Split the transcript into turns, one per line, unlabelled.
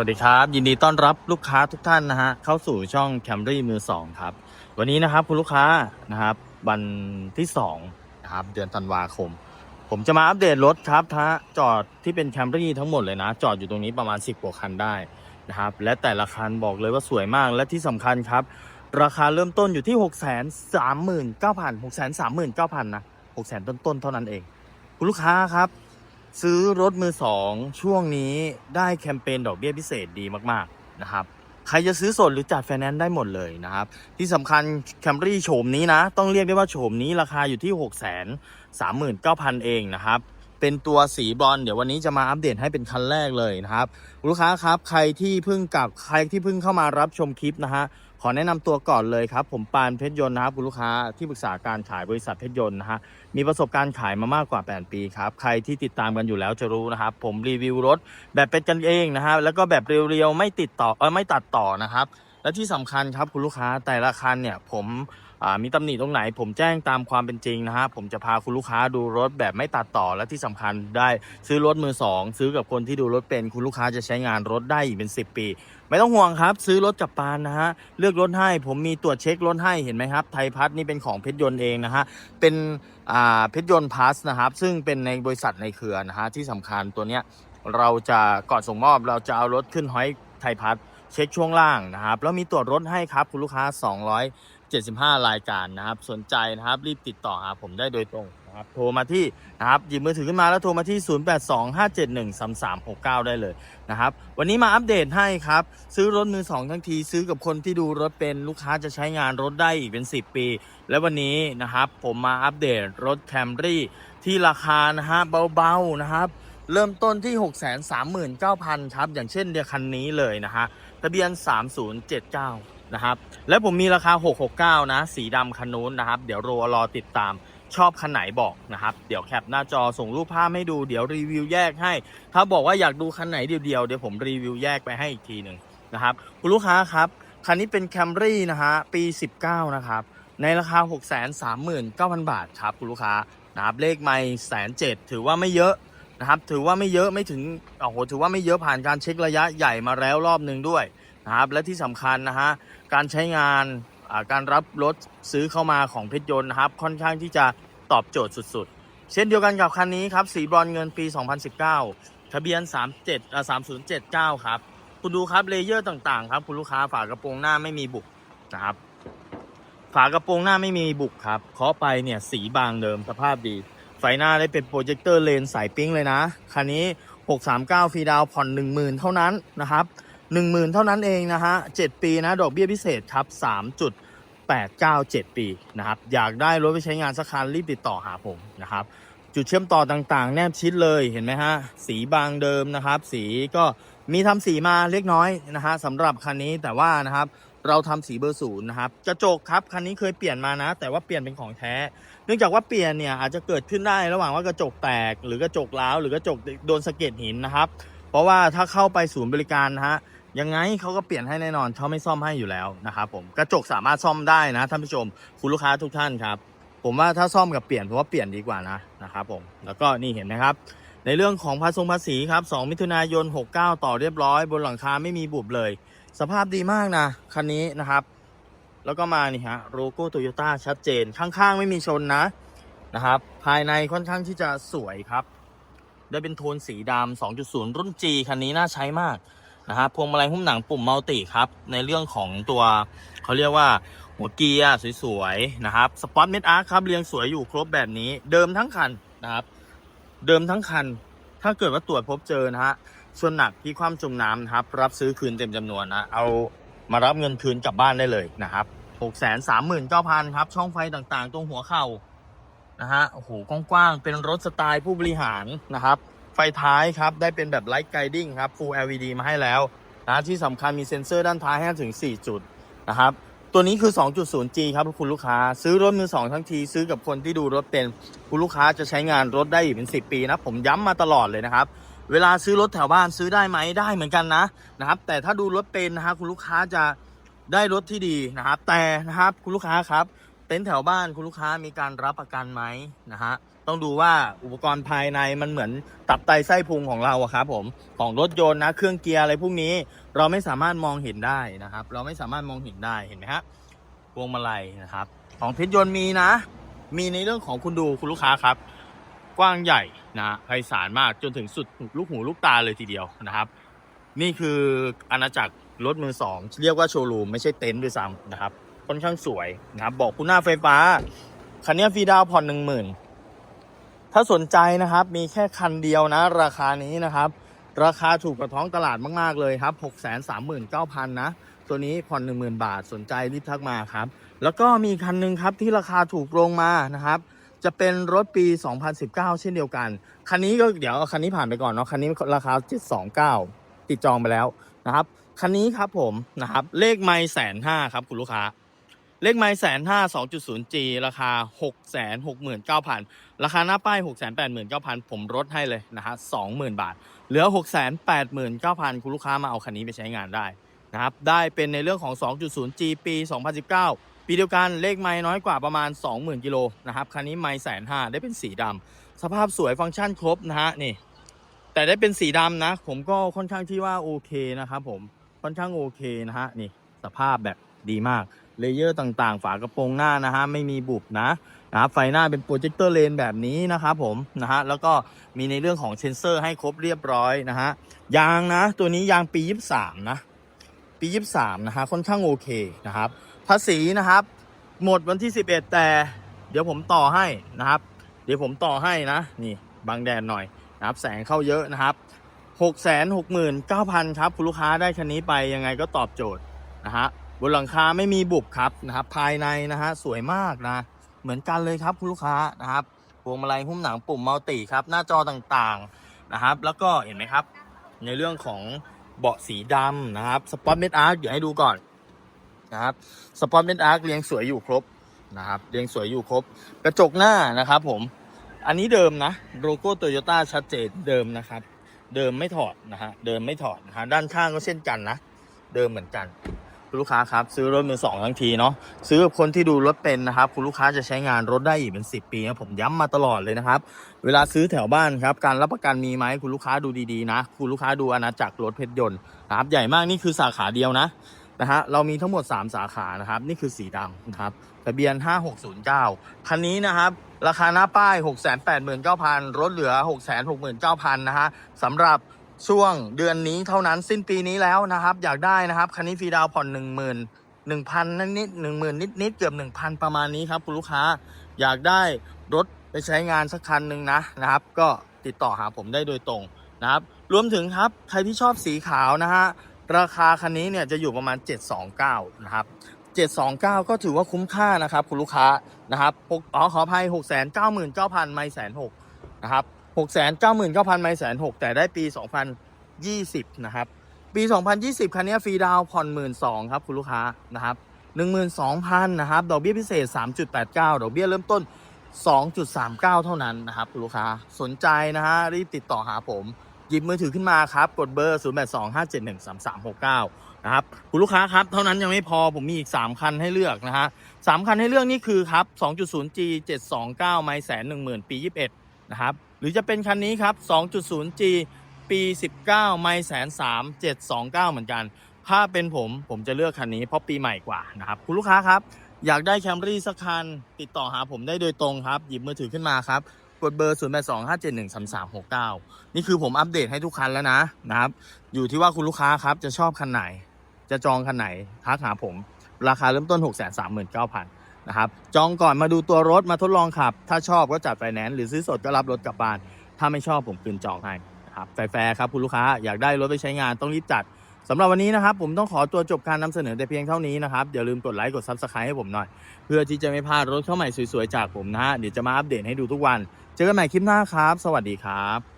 วัสดีครับ ยินดีต้อนรับลูกค้าทุกท่านนะฮะเข้าสู่ช่อง Camry มือสองครับ วันนี้นะครับคุณลูกค้านะครับวันที่2นะครับเดือนธันวาคม ผมจะมาอัปเดตรถครับท้าจอดที่เป็น Camry ทั้งหมดเลยนะ จอดอยู่ตรงนี้ประมาณ 10กว่าคันได้นะครับและแต่ละคันบอกเลยว่าสวยมากและที่สำคัญครับ ราคาเริ่มต้นอยู่ที่ 6 3 9 0 0 0 6 3 9 0 0 0นะ6 0 0 0 0ต้นๆเท่านั้นเอง คุณลูกค้าครับ ซื้อรถมือสองช่วงนี้ได้แคมเปญดอกเบี้ยพิเศษดีมากๆนะครับใครจะซื้อสดหรือจัดไฟแนนซ์ได้หมดเลยนะครับ ที่สำคัญแคมรี่โฉมนี้นะ ต้องเรียกได้ว่าโฉมนี้ราคาอยู่ที่ 6 3 9 0 0 0 เองนะครับ เป็นตัวสีบอนซ์เดี๋ยววันนี้จะมาอัปเดตให้เป็นคันแรกเลยนะครับ ลูกค้าครับใครที่เพิ่งกลับใครที่เพิ่งเข้ามารับชมคลิปนะฮะขอแนะนำตัวก่อนเลยครับ ผมปานเพชรยนต์นะครับคุณลูกค้าที่ปรึกษาการขายบริษัทเพชรยนต์นะฮะมีประสบการณ์ขายมามากกว่า 8 ปีครับ ใครที่ติดตามกันอยู่แล้วจะรู้นะครับ ผมรีวิวรถแบบเป็นกันเองนะฮะแล้วก็แบบเรียวๆไม่ติดต่อเออไม่ตัดต่อนะครับ และที่สำคัญครับคุณลูกค้าแต่ละคันเนี่ยผม มีตำหนิตรงไหน ผมแจ้งตามความเป็นจริงนะฮะผมจะพาคุณลูกค้าดูรถแบบไม่ตัดต่อและที่สำคัญได้ซื้อรถมือสองซื้อกับคนที่ดูรถเป็นคุณลูกค้าจะใช้งานรถได้อีกเป็น 10 ปี ไม่ต้องห่วงครับ ซื้อรถกับปานนะฮะเลือกรถให้ผมมีตรวจเช็ครถให้เห็นไหมครับ ไทยพัฒนี่เป็นของเพชรยนต์เองนะฮะเป็นอ่าเพชรยนต์พลัสนะครับซึ่งเป็นในบริษัทในเครือนะฮะที่สำคัญตัวเนี้ยเราจะก่อนส่งมอบเราจะเอารถขึ้นห้อยไทยพัฒเช็คช่วงล่างนะครับแล้วมีตรวจรถให้ครับคุณลูกค้า 75 รายการนะครับ สนใจนะครับรีบติดต่อหาผมได้โดยตรงนะครับโทรมาที่นะครับหยิบมือถือขึ้นมาแล้วโทรมาที่ 0825713369 ได้เลยนะครับ วันนี้มาอัปเดตให้ครับ ซื้อรถมือสองทั้งทีซื้อกับคนที่ดูรถเป็นลูกค้าจะใช้งานรถได้อีกเป็น 10 ปี และวันนี้นะครับผมมาอัปเดตรถแคมรี่ที่ราคานะฮะเบาๆนะครับเริ่มต้นที่ 639,000 ครับ อย่างเช่นเดียวคันนี้เลยนะฮะ ทะเบียน 3079 นะครับ และผมมีราคา 669 นะ สีดำคันนู้นนะครับ เดี๋ยวรอรอติดตามชอบคันไหนบอกนะครับ เดี๋ยวแคปหน้าจอส่งรูปภาพให้ดูเดี๋ยวรีวิวแยกให้ ถ้าบอกว่าอยากดูคันไหนเดียวๆเดี๋ยวผมรีวิวแยกไปให้อีกทีหนึ่งนะครับคุณลูกค้าครับคันนี้เป็น Camry นะฮะปี 19 นะครับ ในราคา 639,000 บาทครับคุณลูกค้านะครับเลขไม่แสนเจ็ดถือว่าไม่เยอะนะครับ ถือว่าไม่เยอะไม่ถึงโอ้โหถือว่าไม่เยอะผ่านการเช็คระยะใหญ่มาแล้วรอบหนึ่งด้วย นะครับและที่สำคัญนะฮะการใช้งานการรับรถซื้อเข้ามาของเพชรยนต์นะครับ ค่อนข้างที่จะตอบโจทย์สุดๆ เช่นเดียวกันกับคันนี้ครับสีบรอนเงินปี 2019 ทะเบียน 37อ่า3079 ครับ คุณดูครับเลเยอร์ต่างๆ ครับ คุณลูกค้าฝากระโปรงหน้าไม่มีบุกนะครับ ฝากระโปรงหน้าไม่มีบุกครับเคาะไปเนี่ยสีบางเดิมสภาพดี ไฟหน้าได้เป็นโปรเจคเตอร์เลนสายปิ้งเลยนะ คันนี้ 639 ฟรีดาวผ่อน 10,000 เท่านั้นนะครับ 10,000 เท่านั้นเองนะฮะ 7 ปีนะ ดอกเบี้ยพิเศษครับ 3.897 ปีนะครับ อยากได้รถไปใช้งานสักคันรีบติดต่อหาผมนะครับ จุดเชื่อมต่อต่างๆ แนบชิดเลยเห็นไหมฮะ สีบางเดิมนะครับ สีก็มีทำสีมาเล็กน้อยนะฮะสำหรับคันนี้แต่ว่านะครับเราทำสีเบอร์ศูนย์นะครับกระจกครับคันนี้เคยเปลี่ยนมานะ แต่ว่าเปลี่ยนเป็นของแท้ เนื่องจากว่าเปลี่ยนเนี่ยอาจจะเกิดขึ้นได้ระหว่างว่ากระจกแตกหรือกระจกร้าวหรือกระจกโดนสะเก็ดหินนะครับ เพราะว่าถ้าเข้าไปศูนย์บริการนะฮะ ยังไงเขาก็เปลี่ยนให้แน่นอนเขาไม่ซ่อมให้อยู่แล้วนะครับผมกระจกสามารถซ่อมได้นะท่านผู้ชมคุณลูกค้าทุกท่านครับ ผมว่าถ้าซ่อมกับเปลี่ยนผมว่าเปลี่ยนดีกว่านะนะครับผมแล้วก็นี่เห็นไหมครับ ในเรื่องของภาษีภาษีครับ 2 มิถุนายน 69 ต่อเรียบร้อย บนหลังคาไม่มีบุบเลย สภาพดีมากนะคันนี้นะครับ แล้วก็มานี่ฮะโลโก้โตโยต้าชัดเจนข้างๆ ไม่มีชนนะนะครับภายในค่อนข้างที่จะสวยครับ ได้เป็นโทนสีดำ2.0 รุ่น G คันนี้น่าใช้มาก นะครับพวงมาลัยหุ้มหนังปุ่มมัลติครับ ในเรื่องของตัวเขาเรียกว่าหัวเกียร์สวยๆนะครับสปอตเมดอาร์ครับเรียงสวยอยู่ครบแบบนี้ เดิมทั้งคันนะครับ เดิมทั้งคัน ถ้าเกิดว่าตรวจพบเจอนะฮะส่วนหนักที่ความจมน้ำนะครับ รับซื้อคืนเต็มจำนวนนะเอามารับเงินคืนกลับบ้านได้เลยนะครับหกแสนสามหมื่นเก้าพันครับ ช่องไฟต่างๆ ตรงหัวเข่านะฮะโอ้โหกว้างๆเป็นรถสไตล์ผู้บริหารนะครับ ไฟท้ายครับ ได้เป็นแบบไลท์ไกดิ้งครับ Full LED มาให้แล้วนะที่สำคัญมีเซ็นเซอร์ด้านท้ายให้ถึง 4 จุดนะครับ ตัวนี้คือ 2.0G ครับคุณลูกค้า ซื้อรถมือสองทั้งทีซื้อกับคนที่ดูรถเป็นคุณลูกค้าจะใช้งานรถได้อีกเป็น 10 ปีนะ ผมย้ำมาตลอดเลยนะครับเวลาซื้อรถแถวบ้านซื้อได้ไหมได้เหมือนกันนะนะครับ แต่ถ้าดูรถเป็นนะฮะคุณลูกค้าจะได้รถที่ดีนะครับ แต่นะครับคุณลูกค้าครับ เต็นท์แถวบ้านคุณลูกค้ามีการรับประกันไหมนะฮะ ต้องดูว่าอุปกรณ์ภายในมันเหมือนตับไตไส้พุงของเราอะครับผมของรถยนต์นะเครื่องเกียร์อะไรพวกนี้ เราไม่สามารถมองเห็นได้นะครับ เราไม่สามารถมองเห็นได้เห็นไหมฮะพวงมาลัยนะครับ ของเพชรยนต์มีนะ มีในเรื่องของคุณดูคุณลูกค้าครับ กว้างใหญ่นะไพศาลมากจนถึงสุดลูกหูลูกตาเลยทีเดียวนะครับ นี่คืออาณาจักรรถมือสองเรียกว่าโชว์รูมไม่ใช่เต็นท์ด้วยซ้ำนะครับค่อนข้างสวยนะครับบอกคุณหน้าไฟฟ้าคันนี้ฟรีดาวน์ผ่อนหนึ่งหมื่น ถ้าสนใจนะครับมีแค่คันเดียวนะ ราคานี้นะครับ ราคาถูกกว่าท้องตลาดมาก ๆ เลยครับ 6 3 9 0 0 0 นะ ตัวนี้ผ่อน 10,000 บาทสนใจรีบทักมาครับ แล้วก็มีคันหนึ่งครับที่ราคาถูกลงมานะครับ จะเป็นรถปี 2019 เช่นเดียวกัน คันนี้ก็เดี๋ยวคันนี้ผ่านไปก่อนเนาะคันนี้ราคา 729 ติดจองไปแล้วนะครับคันนี้ครับผมนะครับเลขไม่แสนห้าครับคุณลูกค้า เลขไม่แสนห้าสองจุดศูนย์จีราคาหกแสนหกหมื่นเก้าพันราคาหน้าป้ายหกแสนแปดหมื่นเก้าพันผมลดให้เลยนะฮะสองหมื่นบาท เหลือหกแสนแปดหมื่นเก้าพันคุณลูกค้ามาเอาคันนี้ไปใช้งานได้นะครับ ได้เป็นในเรื่องของ 2.0G ปี2019ปีเดียวกันเลขไม่น้อยกว่าประมาณ 20,000กิโลนะครับคันนี้ไม่แสนห้าได้เป็นสีดำสภาพสวยฟังก์ชันครบนะฮะนี่ แต่ได้เป็นสีดำนะ ผมก็ค่อนข้างที่ว่าโอเคนะครับผมค่อนข้างโอเคนะฮะนี่สภาพแบบดีมาก เลเยอร์ต่างๆ ฝากระโปรงหน้านะฮะไม่มีบุบนะนะครับไฟหน้าเป็นโปรเจคเตอร์เลนแบบนี้นะครับผมนะฮะแล้วก็มีในเรื่องของเซนเซอร์ให้ครบเรียบร้อยนะฮะยางนะ ตัวนี้ยางปี23นะปี23นะฮะค่อนข้างโอเคนะครับภาษีนะครับ หมดวันที่ 11 แต่เดี๋ยวผมต่อให้นะครับ เดี๋ยวผมต่อให้นะ นี่บังแดดหน่อยนะครับ แสงเข้าเยอะนะครับ 669,000 ครับ คุณลูกค้าได้คันนี้ไปยังไงก็ตอบโจทย์นะฮะ บนหลังคาไม่มีบุบครับนะครับ ภายในนะฮะสวยมากนะ เหมือนกันเลยครับคุณลูกค้านะครับพวงมาลัยหุ้มหนังปุ่มมัลติครับ หน้าจอต่างๆนะครับ แล้วก็เห็นไหมครับ ในเรื่องของเบาะสีดำนะครับสปอตเมดอาร์เดี๋ยวให้ดูก่อนนะครับสปอตเมดอาร์เรียงสวยอยู่ครบนะครับเรียงสวยอยู่ครบ กระจกหน้านะครับผมอันนี้เดิมนะโลโก้โตโยต้าชัดเจนเดิมนะครับ เดิมไม่ถอดนะฮะเดิมไม่ถอดนะฮะด้านข้างก็เช่นกันนะ เดิมเหมือนกัน คุณลูกค้าครับซื้อรถมือสองทั้งทีเนาะซื้อกับคนที่ดูรถเป็นนะครับคุณลูกค้าจะใช้งานรถได้อีกเป็น 10 ปีนะผมย้ำมาตลอดเลยนะครับ เวลาซื้อแถวบ้านครับการรับประกันมีไหมคุณลูกค้าดูดีๆนะ คุณลูกค้าดูอาณาจักรรถเพชรยนต์นะครับใหญ่มากนี่คือสาขาเดียวนะนะฮะเรามีทั้งหมด 3 สาขานะครับนี่คือสีดำนะครับทะเบียน 5609 คันนี้นะครับราคาหน้าป้าย 689,000รถเหลือ 669,000นะฮะสำหรับ ช่วงเดือนนี้เท่านั้นสิ้นปีนี้แล้วนะครับ อยากได้นะครับคันนี้ฟรีดาวน์ผ่อน10,000 1,000นิดๆ10,000นิดๆเกือบ1,000ประมาณนี้ครับคุณลูกค้าอยากได้รถไปใช้งานสักคันหนึ่งนะนะครับ ก็ติดต่อหาผมได้โดยตรงนะครับ รวมถึงครับใครที่ชอบสีขาวนะฮะราคาคันนี้เนี่ยจะอยู่ประมาณ 729 นะครับ 729 ก็ถือว่าคุ้มค่านะครับ คุณลูกค้านะครับหกอ๋อขออภัย699,000ไม่แสนหกนะครับ 699,000ไม่แสนหกแต่ได้ปี2020นะครับ ปี2020คันนี้ฟรีดาวน์ผ่อน12,000ครับคุณลูกค้านะครับ12,000นะครับดอกเบี้ยพิเศษ3.89ดอกเบี้ยเริ่มต้น2.39เท่านั้นนะครับคุณลูกค้าสนใจนะฮะรีบติดต่อหาผมหยิบมือถือขึ้นมาครับ กดเบอร์ 0825713369 นะครับ คุณลูกค้าครับ เท่านั้นยังไม่พอผมมีอีก 3 คันให้เลือกนะฮะสามคันให้เลือกนี่คือครับ 2.0G 729 ไมล์แสน10,000ปี 21 นะครับ หรือจะเป็นคันนี้ครับ 2.0G ปี 19 ไมล์แสน3 729เหมือนกัน ถ้าเป็นผมผมจะเลือกคันนี้เพราะปีใหม่กว่านะครับ คุณลูกค้าครับ อยากได้แคมรี่สักคัน ติดต่อหาผมได้โดยตรงครับ หยิบมือถือขึ้นมาครับ กดเบอร์ 0 8 2 5 7 1 3 3 6 9 นี่คือผมอัปเดตให้ทุกคันแล้วนะนะครับ อยู่ที่ว่าคุณลูกค้าครับจะชอบคันไหน จะจองคันไหนทักหาผม ราคาเริ่มต้น 6 3 9 0 0 0 นะครับจองก่อนมาดูตัวรถมาทดลองขับ ถ้าชอบก็จัดไฟแนนซ์หรือซื้อสดก็รับรถกลับบ้าน ถ้าไม่ชอบผมคืนจองให้นะครับแฟร์ครับคุณลูกค้าอยากได้รถไปใช้งานต้องรีบจัดสำหรับวันนี้นะครับผมต้องขอตัวจบการนำเสนอแต่เพียงเท่านี้นะครับอย่าลืมกดไลค์กดซับสไครต์ให้ผมหน่อย เพื่อที่จะไม่พลาดรถเข้าใหม่สวยๆจากผมนะฮะเดี๋ยวจะมาอัปเดตให้ดูทุกวัน เจอกันใหม่คลิปหน้าครับ สวัสดีครับ